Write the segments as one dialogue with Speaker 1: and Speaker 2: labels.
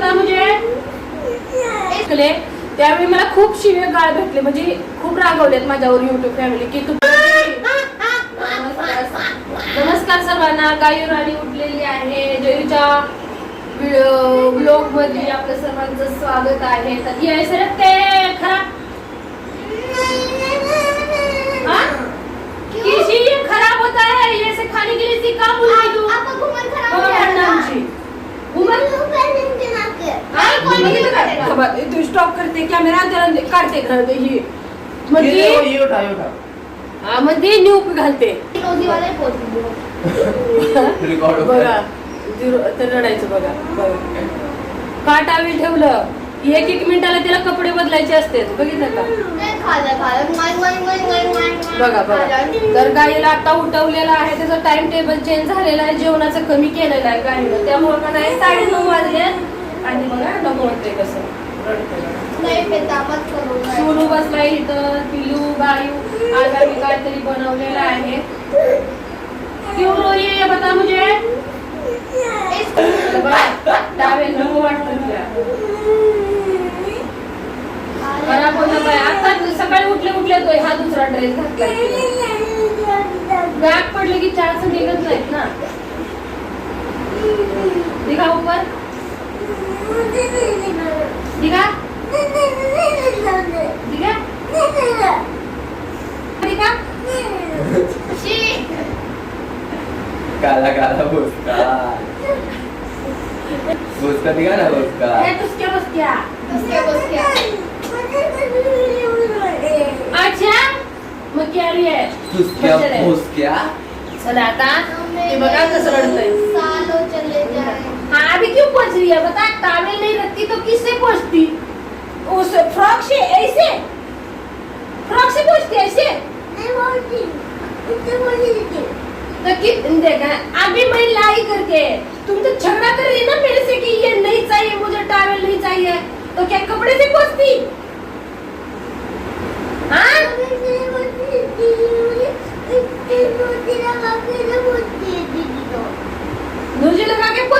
Speaker 1: बता म्हणजे त्यावेळी मला खूप शिवे गाळ भेटले म्हणजे खूप रागवलेत माझ्यावर युट्यूब फॅमिली की तू नमस्कार सर्वांना गायू राणी उठलेली आहे. जयूच्या ब्लॉगमध्ये आपलं सर्वांचं स्वागत आहे. तर ये सर ते खराब खराब होता है ये से खाने के लिए का तू
Speaker 2: आपका घूमर खराब
Speaker 1: बघा
Speaker 2: हो गया था।
Speaker 1: भांडणांची. घुमर
Speaker 2: आई कोई नहीं
Speaker 1: तू स्टॉप करते कॅमेरा त्याला काढते घर ही
Speaker 3: ये उठा
Speaker 1: हा, मध्ये न्यूप घालते.
Speaker 2: रोजी वाले पोस्ट दो
Speaker 3: रिकॉर्ड हो
Speaker 1: बघा झिरो तर रडायचं बघा बघा. का टावेल ठेवलं. एक एक मिनिटाला तिला कपडे बदलायचे असते बघितलं का?
Speaker 2: नहीं
Speaker 1: बघा बघा. तर गाईला आता उठवलेला आहे त्याचा टाइम टेबल चेंज झालेला आहे जेवणाचं कमी केलेलं आहे गाईनं त्यामुळे का नाही साडे नऊ वाजले. आणि बघा नको वाटते कसं.
Speaker 2: नहीं पिता मत करो
Speaker 1: सोनू बसलाय इथं पिलू आज आम्ही काहीतरी बनवलेलं आहे. क्यों रो रही है ये बता मुझे बघा, टावेल नको वाटतं तुला. खराब होतं बाय आता सकाळी उठले उठले तो हा दुसरा ड्रेस घातलाय बॅग पडले की चारच निघत नाहीत ना. दिखा ऊपर दिखा दिखा दिखा
Speaker 3: काला काला भुसका. भुसका दिखा ना भुसका.
Speaker 1: ए, तुझक्या बसक्या
Speaker 2: उसके बस क्या
Speaker 1: अच्छा मग क्या रे आहे.
Speaker 3: भुसक्या.
Speaker 1: चला आता ते बघा कसं रडतंय. हाँ अभी क्यों पहुंच रही है? बता टावेल नहीं रखती तो किससे पहुंचती? उस फ्रॉक से ऐसे? फ्रॉक से पहुंचती ऐसे? तो कि देखा अभी मैं लाई करके तुम तो झगड़ा कर रही ना मेरे से कि ये नहीं चाहिए मुझे टावल नहीं चाहिए। तो क्या कपड़े से पहुंचती? हाँ? मुझे लगा के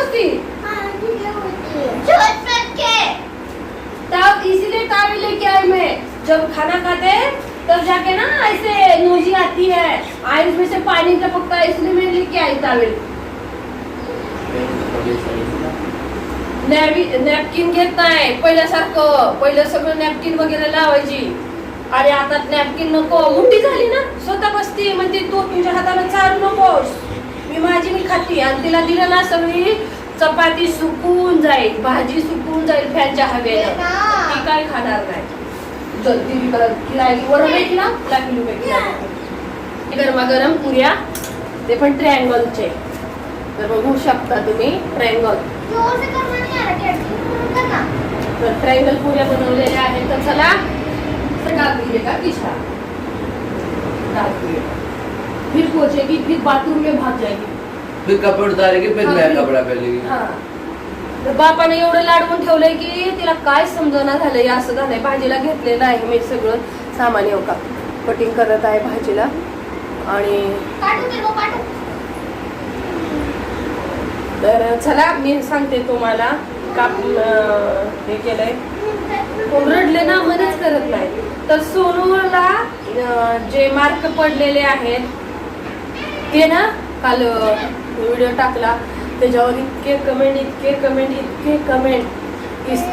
Speaker 1: पहुंचती
Speaker 2: छोड़ के
Speaker 1: तब इसीलिए टावल लेके आई मैं। जब खाना खाते तब जाके ना ऐसे नोजी आती है। आई उसमें से पानी टपकता है इसलिए मैं लेके आई टावल नॅवी नॅपकिन घेत नाही पहिल्यासारखं पहिलं सगळं नॅपकिन वगैरे लावायची. आणि आता नॅपकिन नको मोठी झाली ना? स्वतः बसती म्हणते तू तुझ्या हाताला चारू नकोस. मी माझी मी खाती आणि तिला दिलं ना सगळी चपाती सुकून जाईल भाजी सुकून जाईल फॅनच्या हवेनं. ती काय खाणार नाही. जल्दी आहे तिला तिला किलो पैकी गरमागरम पुऱ्या ते पण ट्रँगलचे तर बघू शकता तुम्ही ट्रँगल तर ट्रायंगल पुऱ्या बनवलेल्या आहेत. तर चला डाल दीजिएगा किशा डाल फिर पहुंचेगी फिर बाथरूम में भाग जाएगी
Speaker 3: फिर कपड़े उतारेगी फिर नया कपड़ा पहनेगी
Speaker 1: हा. तर बापाने एवढं लाडवून ठेवलंय की तिला काय समजना झालंय असं झालंय. भाजीला घेतलेलं आहे मी सगळं सामान येऊ का? कटिंग करत आहे भाजीला. आणि
Speaker 2: काटू तेरे
Speaker 1: चला मी सांगते तुम्हाला काप अं, हे केलंय. कोण रडले ना मध्येच करत नाही. तर सोनूला अं, जे मार्क पडलेले आहेत ते ना काल व्हिडिओ टाकला त्याच्यावर इतके कमेंट इतके कमेंट इतके कमेंट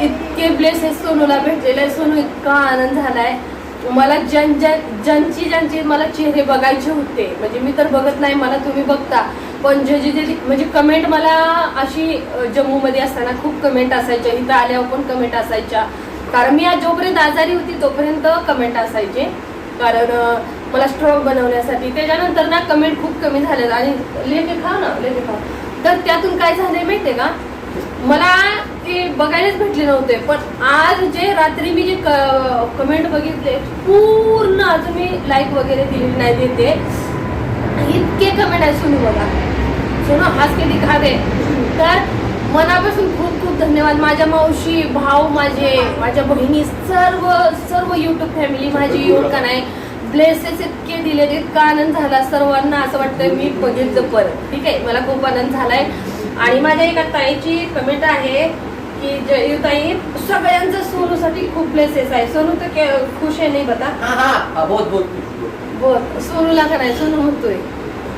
Speaker 1: इतके ब्लेसेस सोनूला भेटलेले आहे सोनू इतका आनंद झालाय. मला ज्यां ज्या- ज्यांची ज्यांची मला चेहरे बघायचे होते म्हणजे मी तर बघत नाही मला तुम्ही बघता. पण जे जे जे- म्हणजे कमेंट मला अशी जम्मूमध्ये असताना खूप कमेंट असायच्या इथं आल्यावर पण कमेंट असायच्या. कारण मी आज जोपर्यंत आजारी होती तोपर्यंत कमेंट असायचे. कारण मला स्ट्रॉंग बनवण्यासाठी. त्याच्यानंतर ना कमेंट खूप कमी झाल्या आणि लेके खा ना लेके खा. तर त्यातून काय झालंय माहितीये का? मला ते बघायलाच भेटले नव्हते पण आज जे रात्री मी जे कमेंट बघितले पूर्ण अजून मी लाईक वगैरे दिलेली नाही देते. इतके कमेंट आहे सुनू बघा सुनो हाच के दिखा दे तर मनापासून खूप खूप धन्यवाद. माझ्या मावशी भाऊ माझे माझ्या बहिणी सर्व सर्व युट्यूब फॅमिली माझी येऊन का नाही. ब्लेसेस इतके दिले इतका आनंद झाला सर्वांना. असं वाटतं मी बघितलं परत. ठीक आहे? मला खूप आनंद झालाय. आणि माझ्या एका ताईची कमेंट आहे की जयुताई सगळ्यांचं सोनूसाठी खूप प्लेसेस आहे. सोनू तर खुश आहे नाही बता?
Speaker 3: हाँ हाँ. हाँ, बहुत बहुत बहुत.
Speaker 1: बोल. सोनूला का नाही सोनू म्हणतोय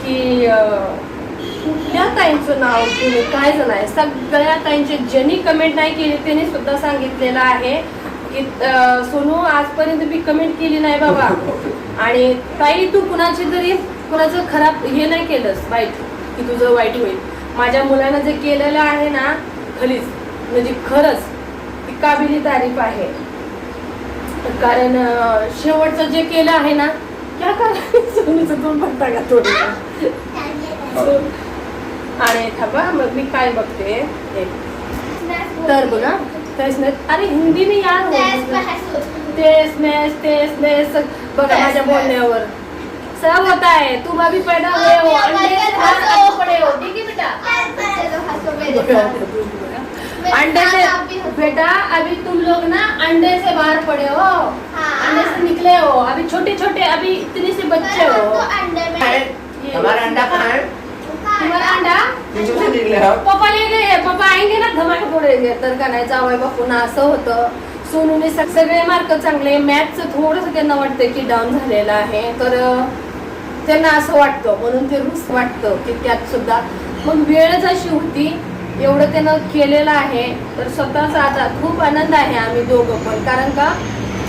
Speaker 1: की कुठल्या ताईंचं नाव तुम्ही काय जण आहे सगळ्या ताईंचे ज्यांनी कमेंट नाही केली त्यांनी सुद्धा सांगितलेलं आहे. की सोनू आजपर्यंत मी कमेंट केली नाही बाबा. आणि ताई तू कुणाची तरी कुणाचं खराब हे नाही केलंस वाईट की तुझं वाईट होईल. माझ्या मुलानं जे केलेलं आहे ना खरीच म्हणजे खरंच ती काबिली तारीफ आहे. कारण शेवटचं जे केलं आहे ना क्या काय सोनीचं तोंड बघता का थोडं? आणि थांबा मग मी काय बघते. तर बघा. अरे हिंदी में यार हो. नेस बघा माझ्या सब होता है। तुम अभी पैदा हुए हो। अंडे से पड़े हो। ठीक है बेटा? अंडे से बेटा अभी तुम लोग ना अंडे से बाहर पड़े हो। अंडे से निकले हो। अभी छोटे छोटे अभी इतने से बच्चे हो। ये-
Speaker 3: हमारा अंडा कहाँ है?
Speaker 1: तुम्हारा अंडा? पप्पा ले गए धमाके तर का नाही बापून असं होतं. सोनूने सग- सगळे मार्क चांगले मॅथचं थोडंसं त्यांना वाटतं की डाऊन झालेलं आहे. तर त्यांना असं वाटतं म्हणून ते रुस वाटतं की त्यात सुद्धा. मग वेळच अशी होती एवढं त्यानं केलेलं आहे. तर स्वतःचा आता खूप आनंद आहे आम्ही दोघं पण. कारण का?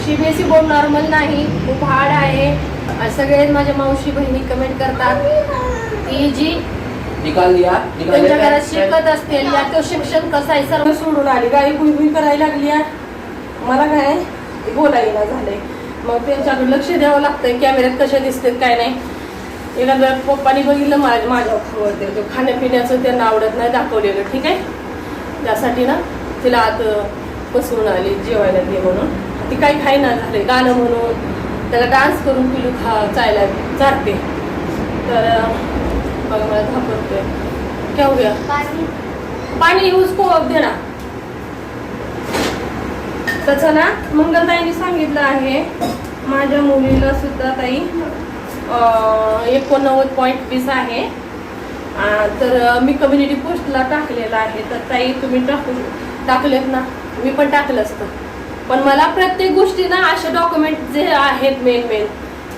Speaker 1: सीबीएसई बोर्ड नॉर्मल नाही खूप हार्ड आहे. सगळे माझ्या मावशी बहिणी कमेंट करतात. की जी
Speaker 3: निकाल दिया निकाल
Speaker 1: त्यांच्या घरात शिकत असतील या तो शिक्षण कसं आहे सर्व सोडून आली. गाई गुई गुई करायला लागली आहे. मला काय बोलायला झालंय. मग त्यांच्याकडे लक्ष द्यावं लागतंय कॅमेऱ्यात कशा दिसतात काय नाही. एखाद्या पप्पानी बघितलं माझ्या माझ्या फोनवरती तो खाण्यापिण्याचं त्यांना आवडत नाही दाखवलेलं ठीक आहे? त्यासाठी ना तिला आत बसवून आली जेवायला दे म्हणून. ती काही खाईना झाले गाणं म्हणून. त्याला डान्स करून पिलू खा चायला चालते तर अं, मला घाबरतोय क्या हो गया पाणी उसको अब देना तर चला मंगलताईने सांगितलं आहे माझ्या मुलीला सुद्धा ताई एकोणनव्वद पॉईंट वीस आहे. तर मी कम्युनिटी पोस्टला टाकलेलं आहे. तर ताई तुम्ही टाकू टाकलेत ना? मी पण टाकलं असतं. पण मला प्रत्येक गोष्टी ना असे डॉक्युमेंट जे आहेत मेन मेन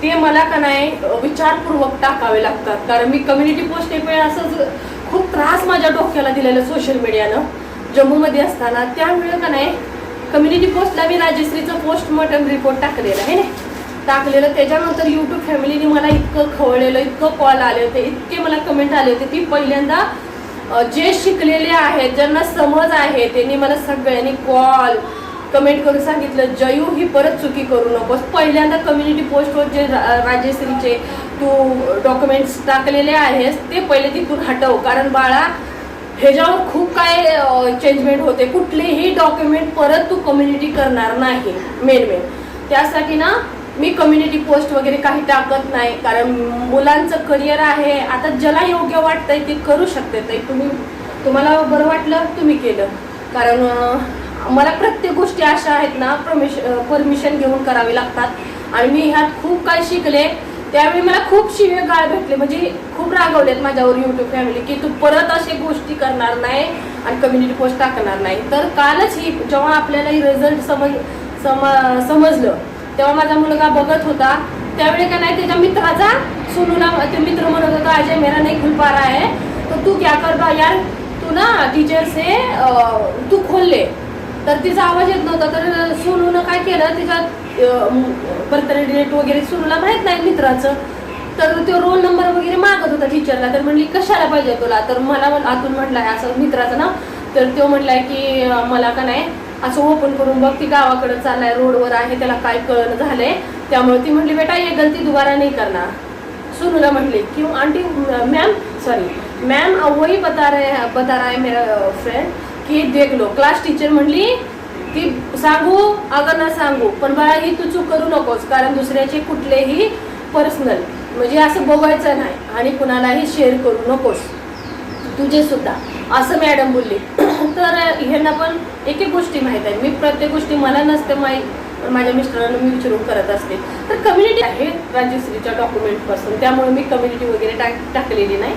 Speaker 1: ते मला का नाही विचारपूर्वक टाकावे लागतात. कारण मी कम्युनिटी पोस्ट एक वेळ असंच खूप त्रास माझ्या डोक्याला दिलेला सोशल मीडियानं जम्मूमध्ये असताना त्यामुळे का नाही कम्युनिटी पोस्टला मी राजश्रीचं पोस्टमॉर्टम रिपोर्ट टाकलेला आहे ना. टाकलेलं त्याच्यानंतर यूट्यूब फॅमिलीने मला इतकं खवळलेलं इतकं कॉल आले होते इतके मला कमेंट आले होते. ती पहिल्यांदा जे शिकलेले आहेत ज्यांना समज आहे त्यांनी मला सगळ्यांनी कॉल कमेंट करून सांगितलं जयू ही परत चुकी करू नकोस. पहिल्यांदा कम्युनिटी पोस्टवर जे रा- तू डॉक्युमेंट्स टाकलेले आहेस ते पहिले तिथून हटव. कारण बाळा ह्याच्यावर खूप काय चेंजमेंट होते. कुठलेही डॉक्युमेंट परत तू कम्युनिटी करणार नाही मेन मेन त्यासाठी ना मी कम्युनिटी पोस्ट वगैरे काही टाकत नाही. कारण मुलांचं करिअर आहे. आता ज्याला योग्य वाटतंय ते करू शकते ते तुम्ही तुम्हाला बरं वाटलं? तुम्ही केलं. कारण मला प्रत्येक गोष्टी अशा आहेत ना परमिश परमिशन घेऊन करावी लागतात. आणि मी ह्यात खूप काय शिकले. त्यावेळी मला खूप शिवे गाळ भेटले. म्हणजे खूप रागवलेत माझ्यावर युट्यूब फॅमिली की तू परत असे गोष्टी करणार नाही आणि कम्युनिटी पोस्ट टाकणार नाही. तर कालच ही जेव्हा आपल्याला ही रिझल्ट समज सम समजलं तेव्हा माझा मुलगा बघत होता. त्यावेळी का नाही त्याच्या मित्राचा सोनूला ते मित्र म्हणत होता अजय मेरा नाही खुल आहे तर तू क्या कर बा यार? तू ना टीचर से तू खोलले तर तिचा आवाज येत नव्हता तर सोनूनं काय केलं तिच्या बर्थडे डेट वगैरे सोनूला माहीत नाही मित्राचं. तर तो रोल नंबर वगैरे मागत होता टीचरला तर म्हणली कशाला पाहिजे तुला? तर मला म्हण- आतून म्हटलंय असं मित्राचं नाव. तर तो म्हटलाय की मला का नाही असं ओपन करून बघ ती गावाकडे चाललाय रोडवर आहे त्याला काय कळणं झालंय. त्यामुळे ती म्हटली बेटा ये गलती दुबारा नाही करणार. सोनूला म्हटली की आंटी मॅम सॉरी मैम वही बता रहे बता रहा है मेरा फ्रेंड की देख लो क्लास टीचर म्हणली की सांगू अगं ना सांगू पण बाळा ही तू चूक करू नकोस कारण दुसऱ्याचे कुठलेही पर्सनल म्हणजे असं बघायचं नाही आणि कुणालाही शेअर करू नकोस. तुझे सुद्धा. असं मॅडम बोलली. तर ह्यांना पण एक एक गोष्टी माहीत आहे. मी प्रत्येक गोष्टी मला नसते माहीत. पण माझ्या मिस्टरांना मी विचारून करत असते. तर कम्युनिटी आहे राजश्रीच्या डॉक्युमेंटपासून त्यामुळे मी कम्युनिटी वगैरे टाक टाकलेली नाही.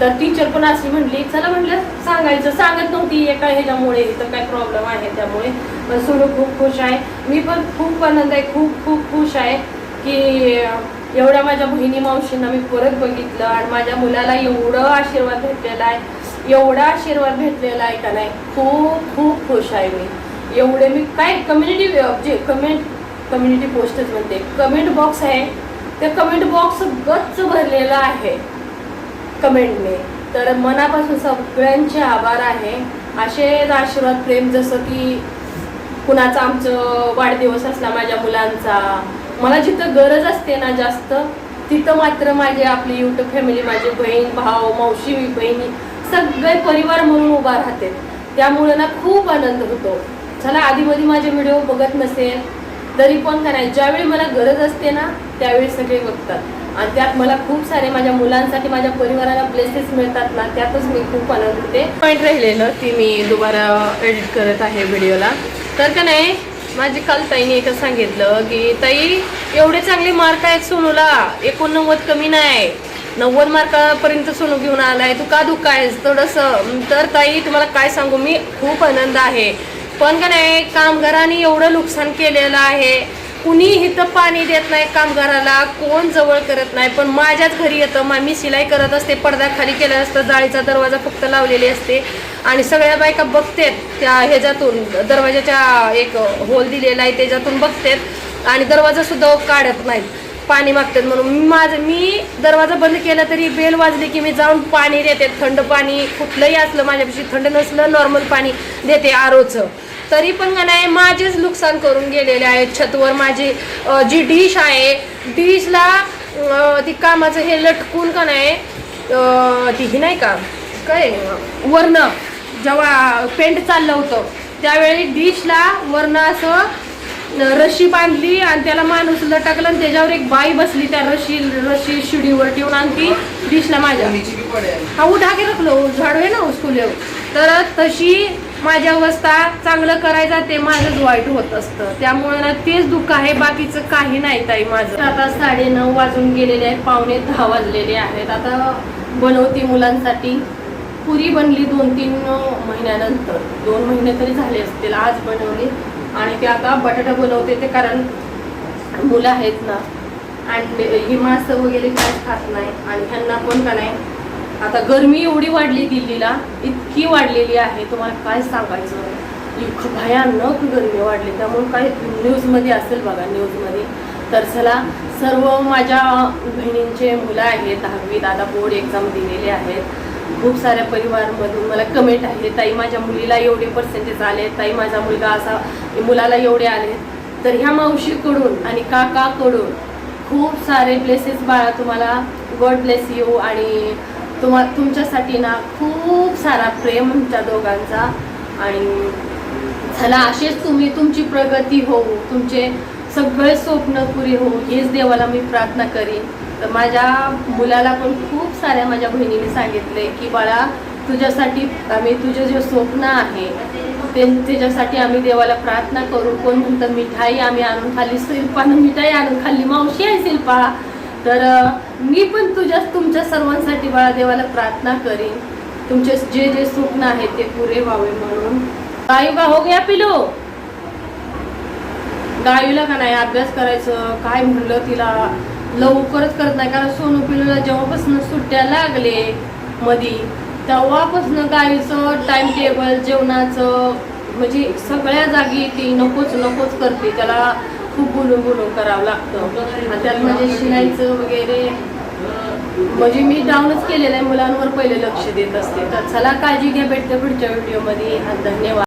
Speaker 1: तर टीचर पण अशी म्हणली चला म्हणलं सांगायचं. सांगत नव्हती एका ह्याच्यामुळे इथं काय प्रॉब्लेम आहे त्यामुळे. पण सोडू खूप खुश आहे. मी पण खूप आनंद आहे खूप खूप खुश आहे की एवढ्या माझ्या बहिणी मावशींना मी परत बघितलं आणि माझ्या मुलाला एवढं आशीर्वाद भेटलेला आहे. एवढा आशीर्वाद भेटलेला आहे का नाही? खूप खूप खुश आहे मी. एवढे मी काय कम्युनिटी जे कमेंट कम्युनिटी पोस्टच म्हणते. कमेंट बॉक्स आहे. त्या कमेंट बॉक्स गच्च भरलेला आहे. कमेंटने तर मनापासून सगळ्यांचे आभार आहे. असेच आशीर्वाद प्रेम जसं की कुणाचा आमचं वाढदिवस असला माझ्या मुलांचा. मला जिथं गरज असते ना जास्त तिथं मात्र माझे आपली युट्यूब फॅमिली माझे बहीण भाऊ मावशी बहिणी सगळे परिवार म्हणून उभा राहते. त्यामुळे ना खूप आनंद होतो. चला आधीमध्ये माझे व्हिडिओ बघत नसेल तरी पण काय नाही ज्यावेळी मला गरज असते ना त्यावेळी सगळे बघतात. आणि त्यात मला खूप सारे माझ्या मुलांसाठी माझ्या परिवाराला प्लेसेस मिळतात ना त्यातच मी खूप आनंद होते पॉईंट राहिलेलं ती मी दुबारा एडिट करत आहे व्हिडिओला तर का नाही माझी काल ताईने एकच सांगितलं की ताई एवढे चांगले मार्क आहेत सोनूला. एकोणनव्वद कमी नाही. नव्वद मार्कापर्यंत सोनू घेऊन आलाय. तू का दुःख आहेस? थोडंसं. तर ताई तुम्हाला काय सांगू? मी खूप आनंद आहे. पण का नाही कामगारांनी एवढं नुकसान केलेलं आहे. कुणी इथं पाणी देत नाही कामगाराला कोण जवळ करत नाही. पण माझ्याच घरी येतं मा मी शिलाई करत असते पडदा खाली केला असतं जाळीचा दरवाजा फक्त लावलेली असते. आणि सगळ्या बायका बघतेत त्या ह्याच्यातून दरवाजाच्या एक होल दिलेला आहे त्याच्यातून बघतेत. आणि दरवाजासुद्धा काढत नाहीत पाणी मागतात म्हणून. माझं मी दरवाजा बंद केला तरी बेल वाजली की मी जाऊन पाणी देते. थंड पाणी कुठलंही असलं माझ्यापेक्षा थंड नसलं नॉर्मल पाणी देते आरोचं. तरी पण का नाही माझेच नुकसान करून गेलेले आहेत छतवर. माझी जी डिश आहे डिशला ती कामाचं हे लटकून का नाही अ, ती ही नाही का? काय? वरनं जेव्हा पेंट चाललं होतं त्यावेळी डिशला वरनं असं रशी बांधली आणि त्याला माणूस लटकला आणि त्याच्यावर एक बाई बसली त्या रशी रशी शिडीवर ठेवून आणि ती डिशला माझ्या
Speaker 3: हैं
Speaker 1: उठा के रखलो झाडू आहे ना उसको तर तशी माझी अवस्था चांगलं करायचा ते माझंच वाईट होत असतं. त्यामुळे ना तेच दुःख आहे बाकीचं काही नाही ताई माझं. आता साडे नऊ वाजून गेलेले आहेत पावणे दहा वाजलेले आहेत. आता बनवती मुलांसाठी. पुरी बनली दोन तीन महिन्यानंतर. दोन महिने तरी झाले असतील आज बनवली. आणि ते आता बटाटा बनवते ते कारण मुलं आहेत ना. आणि ही मासं वगैरे काहीच खात नाही. आणि ह्यांना पण का नाही? आता गरमी एवढी वाढली दिल्लीला इतकी वाढलेली आहे तुम्हाला काय सांगायचं? इतकं भयानक गरमी वाढली. त्यामुळे काय न्यूजमध्ये असेल बघा न्यूजमध्ये. तर चला सर्व माझ्या बहिणींचे मुलं आहेत दहावी दादा बोर्ड एक्झाम दिलेले आहेत. खूप साऱ्या परिवारमधून मला कमेंट आहे ताई माझ्या मुलीला एवढे पर्सेंटेज आले ताई माझा मुलगा असा मुलाला एवढे आले तर ह्या मावशीकडून आणि काकाकडून खूप सारे प्लेसेस बाळा तुम्हाला. गॉड ब्लेस यू आणि तुम्हा तुमच्यासाठी ना खूप सारा प्रेम तुमच्या दोघांचा. आणि चला असेच तुम्ही तुमची प्रगती होऊ तुमचे सगळे स्वप्न पुरी होऊ हेच देवाला मी प्रार्थना करीन. तर माझ्या मुलाला पण खूप साऱ्या माझ्या बहिणीने सांगितले की बाळा तुझ्यासाठी आम्ही तुझे जे स्वप्न आहे ते त्याच्यासाठी आम्ही देवाला प्रार्थना करू. कोण म्हणतं मिठाई आम्ही आणून खाल्ली शिल्पानं मिठाई आणून खाल्ली मावशी आहे शिल्पा तर मी पण तुझ्या तुमच्या सर्वांसाठी बाळादेवाला प्रार्थना करीन. तुमचे जे जे स्वप्न आहे ते पुरे व्हावे म्हणून. गायू का हो गया पिलो. गायूला का नाही अभ्यास करायचं? काय म्हणलं तिला? लवकरच करत नाही. कारण सोनू पिलूला जेव्हापासून सुट्ट्या लागले मधी तेव्हापासून गायूचं टाइम टेबल जेवणाचं म्हणजे सगळ्या जागी ती नकोच नकोच करते. त्याला खूप गुलो गुलो करावं लागतं. त्यात म्हणजे शिलाईचं वगैरे म्हणजे मी डाऊनच केलेलं आहे. मुलांवर पहिले लक्ष देत असते. तर चला काळजी घ्या भेटते पुढच्या व्हिडिओमध्ये धन्यवाद.